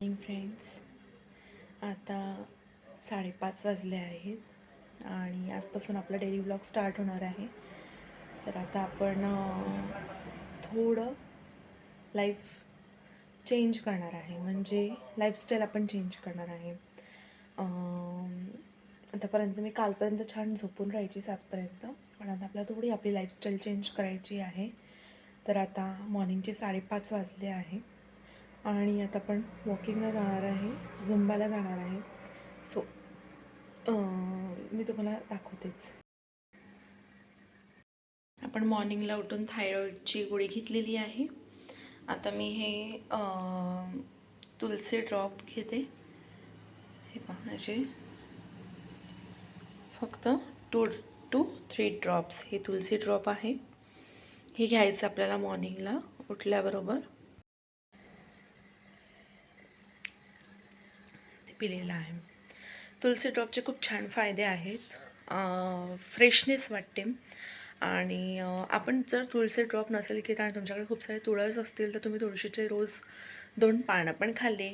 Morning friends आता साडेपाच वाजले आहेत आणि आजपासून आपला डेली ब्लॉग स्टार्ट होणार आहे. तर आता आपण थोडं लाईफ चेंज करणार आहे. म्हणजे लाईफस्टाईल आपण चेंज करणार आहे. आतापर्यंत मी कालपर्यंत छान झोपून राहायची सातपर्यंत. पण आता आपल्याला थोडी आपली लाईफस्टाईल चेंज करायची आहे. तर आता मॉर्निंगचे साडेपाच वाजले आहे. आणि आता आपण वॉकिंगला जाणार आहे. झुंबाला जाणार आहे. सो मी तुम्हाला दाखवतेच. आपण मॉर्निंगला उठून थायरॉईडची गोळी घेतलेली आहे. आता मी हे तुलसी ड्रॉप घेते. हे पाहण्याचे फक्त टू टू थ्री ड्रॉप्स हे तुलसी ड्रॉप आहे. हे घ्यायचं आपल्याला मॉर्निंगला उठल्याबरोबर. पिलेला आहे. तुलसी ड्रॉपचे खूप छान फायदे आहेत. फ्रेशनेस वाटते. आणि आपण जर तुळसी ड्रॉप नसेल की आणि तुमच्याकडे खूप सारे तुळस असतील तर तुम्ही तुळशीचे रोज दोन पानं पण खाल्ली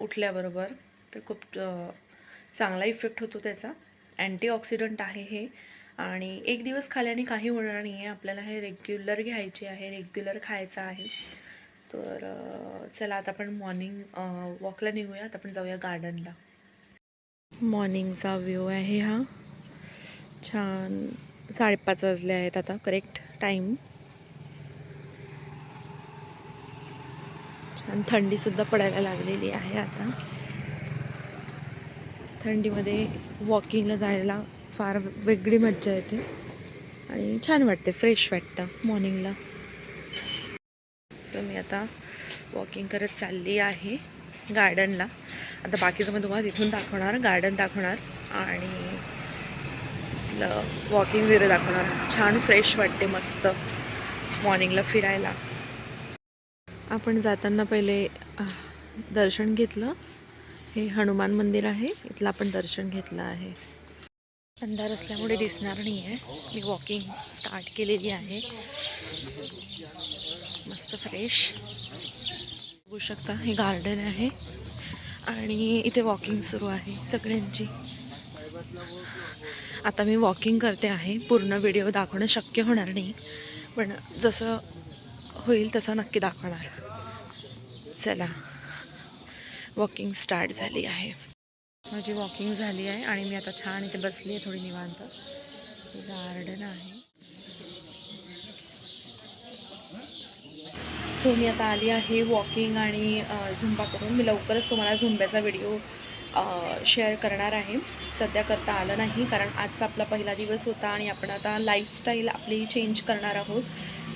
उठल्याबरोबर. तर खूप चांगला इफेक्ट होतो त्याचा. अँटीऑक्सिडंट आहे हे. आणि एक दिवस खाल्याने काही होणार नाही आहे आपल्याला हे रेग्युलर घ्यायचे आहे रेग्युलर खायचं आहे. तर चला आता आपण मॉर्निंग वॉकला निघूयात. आपण जाऊया गार्डनला मॉर्निंगचा व्ह्यू आहे हा. छान. साडेपाच वाजले आहेत आता करेक्ट टाईम छान थंडीसुद्धा पडायला लागलेली आहे आता. थंडीमध्ये वॉकिंगला जायला फार वेगळी मज्जा येते. आणि छान वाटते फ्रेश वाटतं मॉर्निंगला सो मी आता वॉकिंग करत चालली आहे गार्डनला आता बाकीचं मी तुम्हाला तिथून दाखवणार गार्डन दाखवणार आणि वॉकिंग वगैरे दाखवणार. छान फ्रेश वाटते मस्त. मॉर्निंगला फिरायला. आपण जाताना पहिले दर्शन घेतलं. हे हनुमान मंदिर आहे इथलं आपण दर्शन घेतलं आहे. अंधार असल्यामुळे दिसणार नाही आहे मी वॉकिंग स्टार्ट केलेली आहे. मस्त फ्रेश बघू शकता हे गार्डन आहे. आणि इथे वॉकिंग सुरू आहे सगळ्यांची. आता मी वॉकिंग करते आहे. पूर्ण व्हिडिओ दाखवणं शक्य होणार नाही. पण जसं होईल तसं नक्की दाखवणार. चला वॉकिंग स्टार्ट झाली आहे. माझी वॉकिंग झाली आहे आणि मी आता छान इथे बसली आहे थोडी निवांत. गार्डन आहे. सो मी आता आली आहे वॉकिंग आणि झुंबा करून. मी लवकरच तुम्हाला झुंब्याचा व्हिडिओ शेअर करणार आहे. सध्या करता आलं नाही कारण आजचा आपला पहिला दिवस होता आणि आपण आता लाईफस्टाईल आपली चेंज करणार आहोत.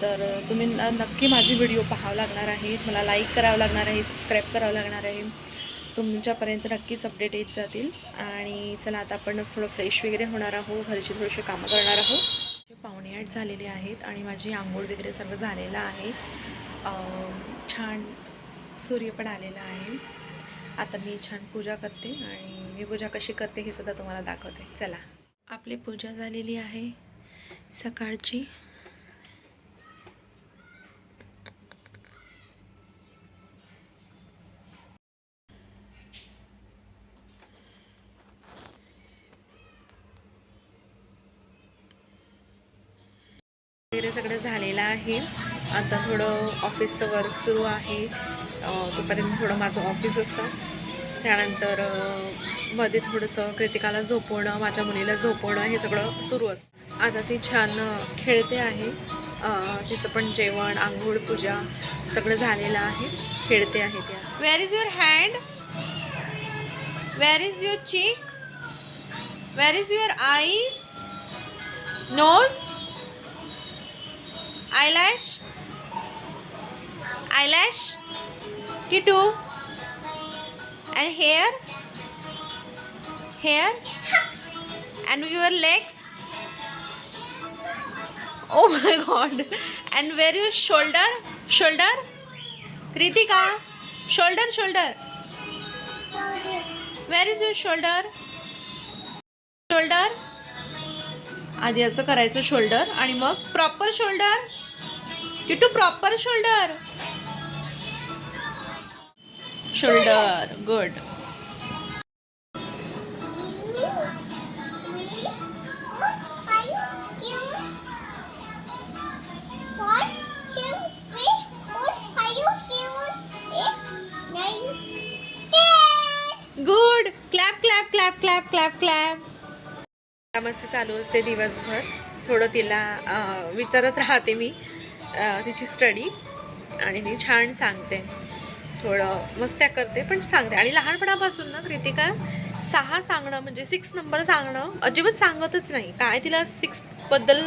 तर तुम्ही न नक्की माझी व्हिडिओ पाहावं लागणार आहे. मला लाईक करावं लागणार आहे सबस्क्राईब करावं लागणार आहे. तुमच्यापर्यंत नक्कीच अपडेट येत जातील. आणि चला आता आपण थोडं फ्रेश वगैरे होणार आहोत. घरची थोडीशी कामं करणार आहोत. पाहुणे आठ झालेले आहेत आणि माझी आंघोळ वगैरे सर्व झालेलं आहे. छान सूर्य पण आलेला आहे. आता मी छान पूजा करते आणि मी पूजा कशी करते हे सुद्धा तुम्हाला दाखवते. चला. आपली पूजा झालेली आहे सकाळची. वगैरे सगळं झालेलं आहे. आता थोडं ऑफिसचं वर्क सुरू आहे. तोपर्यंत थोडं माझं ऑफिस असतं. त्यानंतरमध्ये थोडंसं कृतिकाला झोपवणं माझ्या मुलीला झोपवणं हे सगळं सुरू असतं. आता ती छान खेळते आहे. तिचं पण जेवण आंघोळ पूजा सगळं झालेलं आहे. खेळते आहे त्या where is your hand where is your cheek where is your eyes nose eyelash eyelash too and hair hair and your legs oh my god and where you shoulder shoulder Kritika shoulder shoulder where is your shoulder shoulder आधी असं करायचं shoulder आणि मग proper shoulder Kittu proper shoulder shoulder good good clap clap clap clap clap clap मस्ती चालू असते दिवसभर. थोडं तिला विचारत राहते मी तिची स्टडी आणि ती छान सांगते. थोडं मस्त्या करते पण सांगते. आणि लहानपणापासून ना कृतिका सहा सांगणं म्हणजे सिक्स नंबर सांगणं अजिबात सांगतच नाही. काय तिला सिक्सबद्दल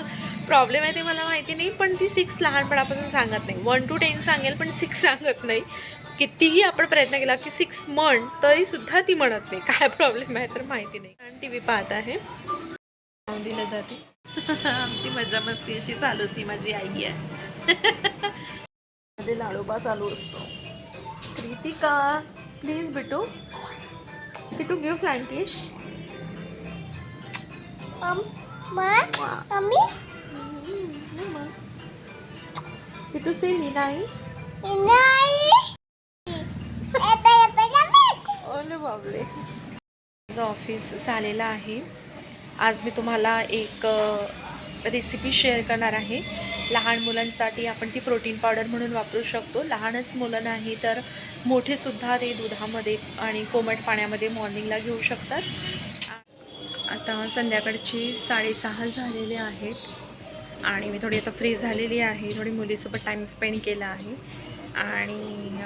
प्रॉब्लेम आहे ते मला माहिती नाही पण ती सिक्स लहानपणापासून सांगत नाही. वन टू टेन सांगेल पण सिक्स सांगत नाही. कितीही आपण प्रयत्न केला की सिक्स म्हण तरीसुद्धा ती म्हणत नाही. काय प्रॉब्लेम आहे तर माहिती नाही. कारण टी व्ही पाहत आहे. दिलं जाते. आमची मजा मस्ती अशी चालू असती माझी आई आहे. मध्ये लाडोबा चालू असतो. Kritika please Bitu Bitu give flying kiss Bitu say नाही ओले बाबले माझं ऑफिस झालेलं आहे. आज मी तुम्हाला एक रेसिपी शेअर करणार आहे. लहान मुलांसाठी आपण ती प्रोटीन पावडर म्हणून वापरू शकतो. लहानच मुलं नाही तर मोठेसुद्धा ते दुधामध्ये आणि कोमट पाण्यामध्ये मॉर्निंगला घेऊ शकतात. आता संध्याकाळची साडेसहा झालेले आहेत. आणि मी थोडी आता फ्री झालेली आहे. थोडी मुलीसोबत टाईम स्पेंड केला आहे. आणि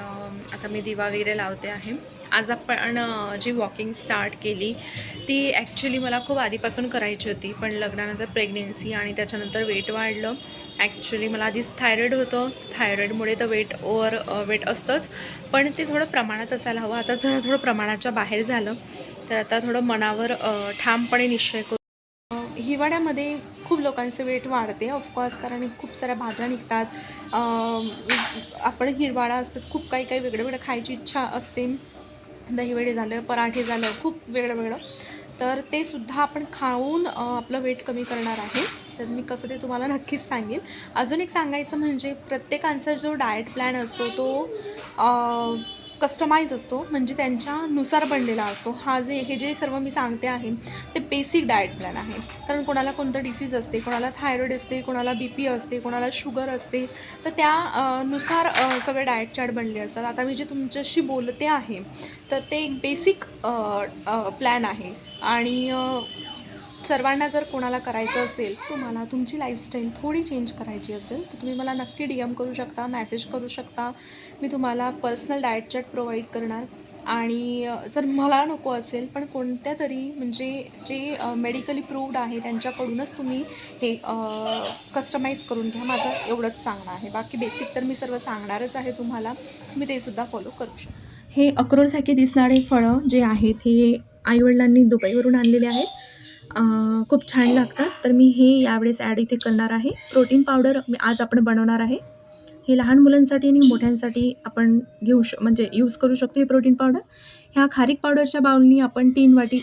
आता मी दिवा वगैरे लावते आहे. आज आपण जी वॉकिंग स्टार्ट केली ती ॲक्च्युली मला खूप आधीपासून करायची होती पण लग्नानंतर प्रेग्नेन्सी आणि त्याच्यानंतर वेट वाढलं. ॲक्च्युली मला आधीच थायरॉईड होतं. थायरॉईडमुळे तर वेट ओवर वेट असतंच. पण ते थोडं प्रमाणात असायला हवं. आता जरा थोडं प्रमाणाच्या बाहेर झालं. तर आता थोडं मनावर ठामपणे निश्चय करू. हिवाळ्यामध्ये खूप लोकांचं वेट वाढते ऑफकोर्स कारण खूप साऱ्या भाज्या निघतात. आपण हिरवाळा असतो खूप काही काही वेगळं वेगळं खायची इच्छा असते. दहीवडे झालं पराठे झालं खूप वेगळं वेगळं. तर ते सुद्धा आपण खाऊन आपलं वेट कमी करणार आहे. तर मी कसं ते तुम्हाला नक्कीच सांगेन. अजून एक सांगायचं म्हणजे प्रत्येकांचा जो डाएट प्लॅन असतो तो कस्टमाइज असतो म्हणजे त्यांच्यानुसार बनलेला असतो. हा जे हे जे सर्व मी सांगते आहे ते बेसिक डाएट प्लॅन आहे. कारण कोणाला कोणतं डिसीज असते कोणाला थायरॉईड असते कोणाला बी पी असते कोणाला शुगर असते तर त्या नुसार सगळे डाएट चार्ट बनले असतात. आता मी जे तुमच्याशी बोलते आहे तर ते एक बेसिक प्लॅन आहे. आणि सर्वांना जर कोणाला करायचं असेल तुम्हाला तुमची लाईफस्टाईल थोडी चेंज करायची असेल तर तुम्ही मला नक्की डी एम करू शकता मॅसेज करू शकता. मी तुम्हाला पर्सनल डाएट चार्ट प्रोव्हाइड करणार. आणि जर मला नको असेल पण कोणत्या तरी म्हणजे जे मेडिकली प्रूव्ड आहे त्यांच्याकडूनच तुम्ही हे कस्टमाइज करून घ्या. माझं एवढंच सांगणं आहे. बाकी बेसिक तर मी सर्व सांगणारच आहे तुम्हाला. तुम्ही ते सुद्धा फॉलो करू शकता. हे अक्रोडसारखे दिसणारे फळं जे आहेत हे आईवडिलांनी दुबईवरून आणलेले आहेत. खूप छान लागतात. तर मी हे यावेळेस ॲड इथे करणार आहे. प्रोटीन पावडर मी आज आपण बनवणार आहे. हे लहान मुलांसाठी आणि मोठ्यांसाठी आपण घेऊ श म्हणजे यूज करू शकतो हे प्रोटीन पावडर. ह्या खारीक पावडरच्या बाउलनी आपण तीन वाटी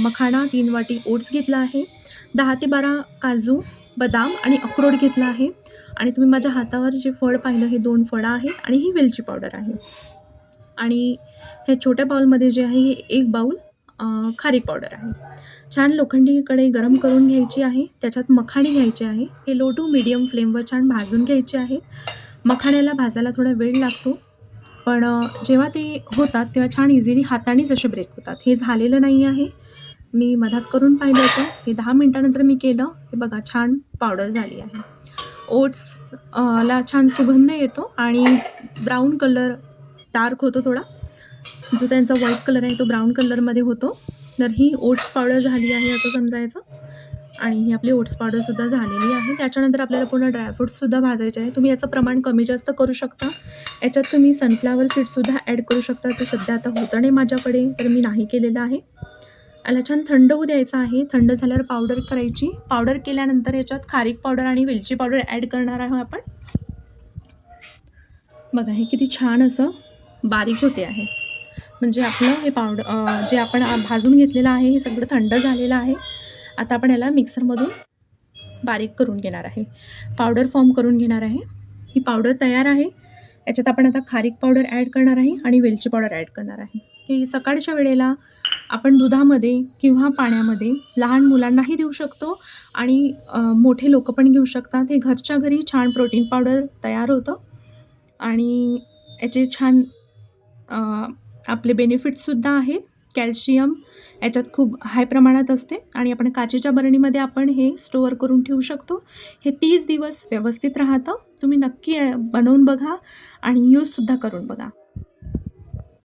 मखाणा तीन वाटी ओट्स घेतला आहे. दहा ते बारा काजू बदाम आणि अक्रोड घेतला आहे. आणि तुम्ही माझ्या हातावर जे फळ पाहिलं हे दोन फळं आहेत आणि ही वेलची पावडर आहे. आणि ह्या छोट्या बाउलमध्ये जे आहे हे एक बाउल खारीक पावडर आहे. छान लोखंडी कढई गरम करून घ्यायची आहे. त्याच्यात मखाणे घ्यायचे आहे. हे लो टू मिडियम फ्लेमवर छान भाजून घ्यायचे आहेत मखाण्याला भाजायला थोडा वेळ लागतो. पण जेव्हा ते होतात तेव्हा छान इझिली हातानेच असे ब्रेक होतात. हे झालेलं नाही आहे. मी मधात करून पाहिलं होतं. हे दहा मिनटानंतर मी केलं. हे बघा छान पावडर झाली आहे. ओट्स ला छान सुगंध येतो आणि ब्राऊन कलर डार्क होतो थोडा. जो त्यांचा व्हाईट कलर आहे तो ब्राऊन कलरमध्ये होतो. तर ही ओट्स पावडर झाली आहे असं समजायचं. आणि ही आपली ओट्स पावडरसुद्धा झालेली आहे. त्याच्यानंतर आपल्याला पूर्ण ड्रायफ्रूट्ससुद्धा भाजायचे आहे. तुम्ही याचं प्रमाण कमी जास्त करू शकता. याच्यात तुम्ही सनफ्लावर सीड्ससुद्धा ॲड करू शकता. ते सध्या आता होतं नाही माझ्याकडे तर मी नाही केलेलं आहे. याला छान थंड होऊ द्यायचं आहे. थंड झाल्यावर पावडर करायची. पावडर केल्यानंतर याच्यात खारीक पावडर आणि वेलची पावडर ॲड करणार आहोत आपण. बघा हे किती छान असं बारीक होते आहे. म्हणजे आपलं हे पावडर जे आपण भाजून घेतलेलं आहे हे सगळं थंड झालेलं आहे. आता आपण याला मिक्सरमधून बारीक करून घेणार आहे. पावडर फॉर्म करून घेणार आहे. ही पावडर तयार आहे. याच्यात आपण आता खारीक पावडर ॲड करणार आहे आणि वेलची पावडर ॲड करणार आहे. की सकाळच्या वेळेला आपण दुधामध्ये किंवा पाण्यामध्ये लहान मुलांनाही देऊ शकतो आणि मोठे लोक पण घेऊ शकतात. हे घरच्या घरी छान प्रोटीन पावडर तयार होतं आणि याचे छान आपले बेनिफिट्ससुद्धा आहेत. कॅल्शियम याच्यात खूप हाय प्रमाणात असते. आणि आपण काचेच्या बरणीमध्ये आपण हे स्टोअर करून ठेवू शकतो. हे तीस दिवस व्यवस्थित राहतं. तुम्ही नक्की बनवून बघा आणि यूजसुद्धा करून बघा.